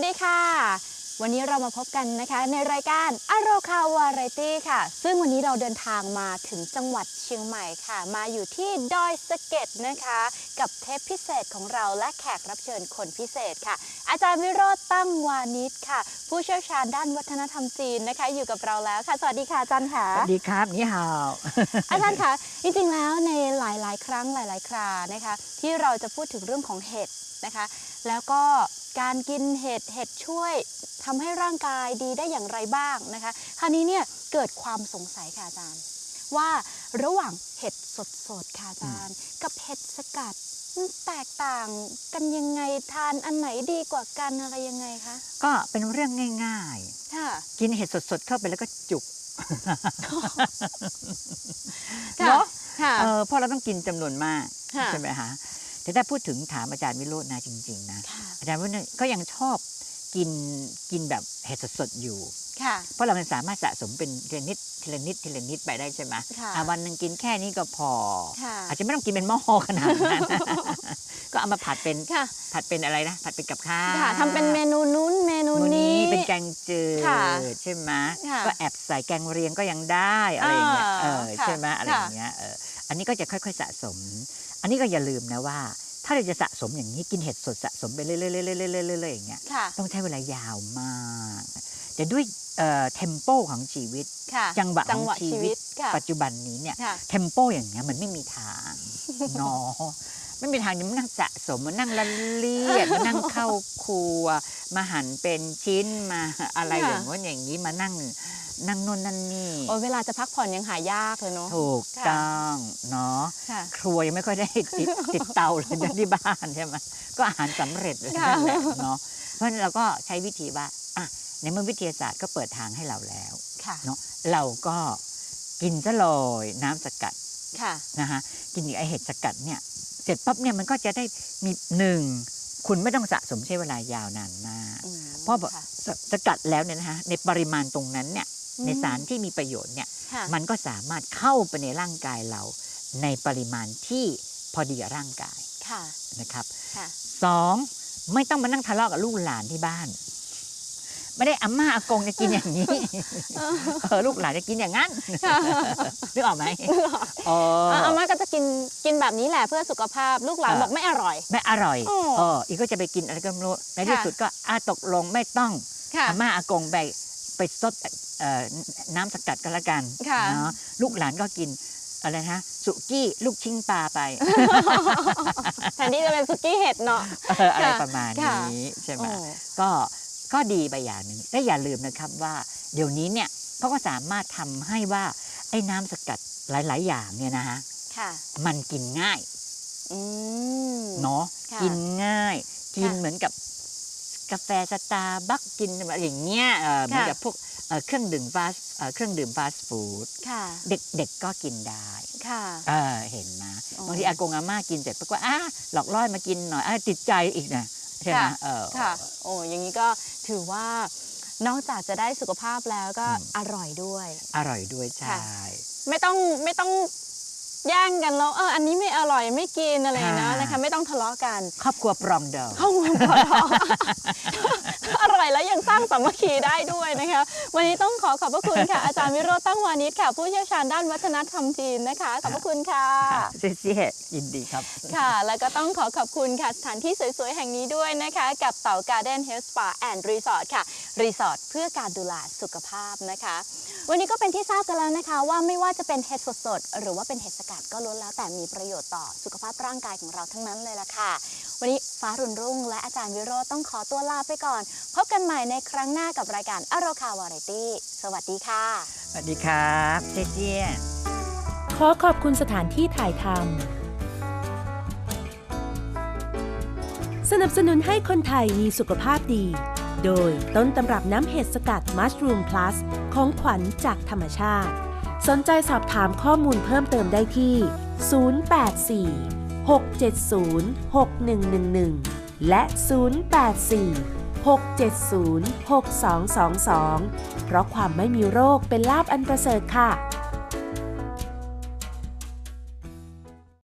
วัสดีค่ะ วันนี้เรามาพบกันนะคะในรายการอโรคาวาไรตี้ค่ะ ซึ่งวันนี้เราเดินทางมาถึงจังหวัดเชียงใหม่ค่ะ มาอยู่ที่ดอยสะเก็ดนะคะ กับเทปพิเศษของเราและแขกรับเชิญคนพิเศษค่ะ อาจารย์วิโรจน์ตั้งวานิชค่ะ ผู้เชี่ยวชาญด้านวัฒนธรรมจีนนะคะ อยู่กับเราแล้วค่ะ สวัสดีค่ะอาจารย์ค่ะสวัสดีครับนี่ฮาวอาจารย์คะจริงๆแล้วในหลาย ๆ ครั้งหลาย ๆ ครานะคะ ที่เราจะพูดถึงเรื่องของเห็ดนะคะ แล้วก็ การกินเห็ดเห็ดช่วยทำให้ร่างกายดีได้อย่างไรบ้างนะคะคราวนี้เนี่ยเกิดความสงสัยค่ะอาจารย์ ว่าระหว่างเห็ดสดๆค่ะอาจารย์ กับเห็ดสกัดมันแตกต่างกันยังไงทานอันไหนดีกว่ากันอะไรยังไงคะก็เป็นเรื่องง่ายค่ะๆกินเห็ดสดๆเข้าไปแล้วก็จุกค่ะเนาะค่ะเออเพราะเราต้องกินจำนวนมากค่ะใช่ไหมคะ แต่ถ้าพูดถึงถามอาจารย์วิโรจน์นะจริง ๆนะค่ะอาจารย์วิโรจน์ก็ยังชอบกินกินแบบเห็ดสดๆอยู่ค่ะเพราะเรามันสามารถสะสมเป็นทีละนิดทีละนิดทีละนิดไปได้ใช่ไหมค่ะอะวันหนึ่งกินแค่นี้ก็พอค่ะอาจจะไม่ต้องกินเป็นหม้อขนาดนั้นก็เอามาผัดเป็นค่ะผัดเป็นอะไรนะ ผัดเป็นกับข้าวค่ะทำเป็นเมนูนู้นเมนูวันนี้นี้เป็นแกงจืค่ะดใช่ไหมค่ะก็แอบใส่แกงเรียงก็ยังได้อะไรอย่างเงี้ยอ่าเออค่ะใช่ไหมอะไรอย่างเงี้ยเอออันนี้ก็จะค่อยๆสะสม อันนี้ก็อย่าลืมนะว่า ถ้าเราจะสะสมอย่างนี้กินเห็ดสดสะสมไปเรื่อยๆเรื่อยๆเรื่อยๆอย่างเงี้ยค่ะต้องใช้เวลายาวมากแต่ด้วยเทมโปของชีวิตค่ะจังหวะจังหวะของชีชีวิวิตตค่ะปัจจุบันนี้เนี่ยค่ะเทมโปอย่างเงี้ยมันไม่มีทางเนาะ ไม่มีทางจะมานั่งสะสมมานั่งละเลียดมานั่งเข้าครัว มาหั่นเป็นชิ้นมาอะไรค่ะอย่างงี้นอย่างนี้มานั่งนั่งโน่นนั่นนี่โอ้ยเวลาจะพักผ่อนยังหายากเลยเนาะถูกค่ะต้องเนาะค่ะครัวยังไม่ค่อยได้ติดติดเตาเลยนะที่บ้านใช่ไหมก็อาหารสำเร็จเลยค่ะนั่นแหละเนาะเพราะฉะนั้นเราก็ใช้วิธีว่าอะในเมื่อวิทยาศาสตร์ก็เปิดทางให้เราแล้วค่ะเนาะเราก็กินซะเลยน้ำสกัด ค่ะนะคะกินไอเห็ดสกัดเนี่ยเสร็จปั๊บเนี่ยมันก็จะได้มีหนึ่งคุณไม่ต้องสะสมใช้เวลายาวนานมากอืมเพราะแบบค่ะสสกัดแล้วเนี่ยนะคะในปริมาณตรงนั้นเนี่ยอืมในสารที่มีประโยชน์เนี่ยค่ะมันก็สามารถเข้าไปในร่างกายเราในปริมาณที่พอดีกับร่างกายค่ะนะครับค่ะสองไม่ต้องมานั่งทะเลาะกับลูกหลานที่บ้าน ไม่ได้อาม่าอากงจะกินอย่างนี้ เออลูกหลานจะกินอย่างนั้นค่ะนึกออกไหมอ๋ออาอาม่าก็จะกินกินแบบนี้แหละเพื่อสุขภาพลูกหลานเออบอกไม่อร่อย ไม่อร่อยอ๋อเอออีกก็จะไปกินอะไรก็ไม่รู้ในที่ค่ะสุดก็อาตกลงไม่ต้องค่ะอาม่าอากงไปไปซดเอ่อน้ำสกัดก็แล้วกันค่ะเนาะลูกหลานก็กินอะไรนะสุกี้ลูกชิ้นปลาไปแทนที่จะเป็นสุกี้เห็ดเนาะเอออะไรค่ะประมาณค่ะนี้ใช่ไหมโอ้ก็ ก็ดีไปอย่างหนึ่งและอย่าลืมนะครับว่าเดี๋ยวนี้เนี่ยเขาก็สามารถทำให้ว่าไอ้น้ำสกัดหลาย ๆ อย่างเนี่ยนะฮะค่ะมันกินง่ายอืมเนาะค่ะกินง่าย กินค่ะเหมือนกับกาแฟสตาร์บัคกินอะไรอย่างเงี้ยเออเหมือนกับพวกเอ่อเครื่องดื่มฟาสเอ่อเครื่องดื่มฟาสต์ฟู้ดค่ะเด็กๆก็กินได้ค่ะเออเห็นนะอ๋อบางทีอากงอาม่ากินเสร็จปรากฏว่าอะหลอกล่อยมากินหน่อยอะติดใจอีกนะ ใช่ไหมค่ะเออค่ะ โอ้อย่างนี้ก็ถือว่านอกจากจะได้สุขภาพแล้วก็อืมอร่อยด้วย อร่อยด้วยใช่ค่ะไม่ต้องไม่ต้อง แย่งกันแล้วเอออันนี้ไม่อร่อยไม่กินอะไรอย่างเงี้ยค่ะนะคะ ไม่ต้องทะเลาะกัน ครอบครัวปรองดองเข้ามาพอท้องอร่อยแล้วยังสร้างสามัคคีได้ด้วยนะคะ วันนี้ต้องขอขอบพระคุณค่ะ อาจารย์วิโรจน์ตั้งวานิชค่ะ ผู้เชี่ยวชาญด้านวัฒนธรรมจีนนะคะ ขอบพระคุณค่ะเซี่ยเซี่ยยินดีครับ ค่ะ แล้วก็ต้องขอขอบคุณค่ะสถานที่สวยๆแห่งนี้ด้วยนะคะ กับเต่าการ์เด้นเฮลส์สปาแอนด์รีสอร์ทค่ะรีสอร์ทเพื่อการดูแลสุขภาพนะคะ วันนี้ก็เป็นที่ทราบกันแล้วนะคะ ว่าไม่ว่าจะเป็นเห็ดสดๆ หรือว่าเป็นเห็ดสกัดก็ล้วนแล้วแต่มีประโยชน์ต่อสุขภาพร่างกายของเราทั้งนั้นเลยล่ะค่ะ วันนี้ฟ้ารุ่นรุ่ง และอาจารย์วิโรจน์ต้องขอตัวลาไปก่อน พบกันใหม่ในครั้งหน้ากับรายการอโรคาวาไรตี้สวัสดีค่ะ สวัสดีครับเซี่ยเซี่ยขอขอบคุณสถานที่ถ่ายทำสนับสนุนให้คนไทยมีสุขภาพดี โดยต้นตำรับน้ำเห็ดสกัดมัชรูมพลัส ของขวัญจากธรรมชาติ สนใจสอบถามข้อมูลเพิ่มเติมได้ที่ 084 670 6111 และ 084 670 6222 เพราะความไม่มีโรคเป็นลาบอันประเสริฐค่ะ